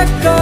let go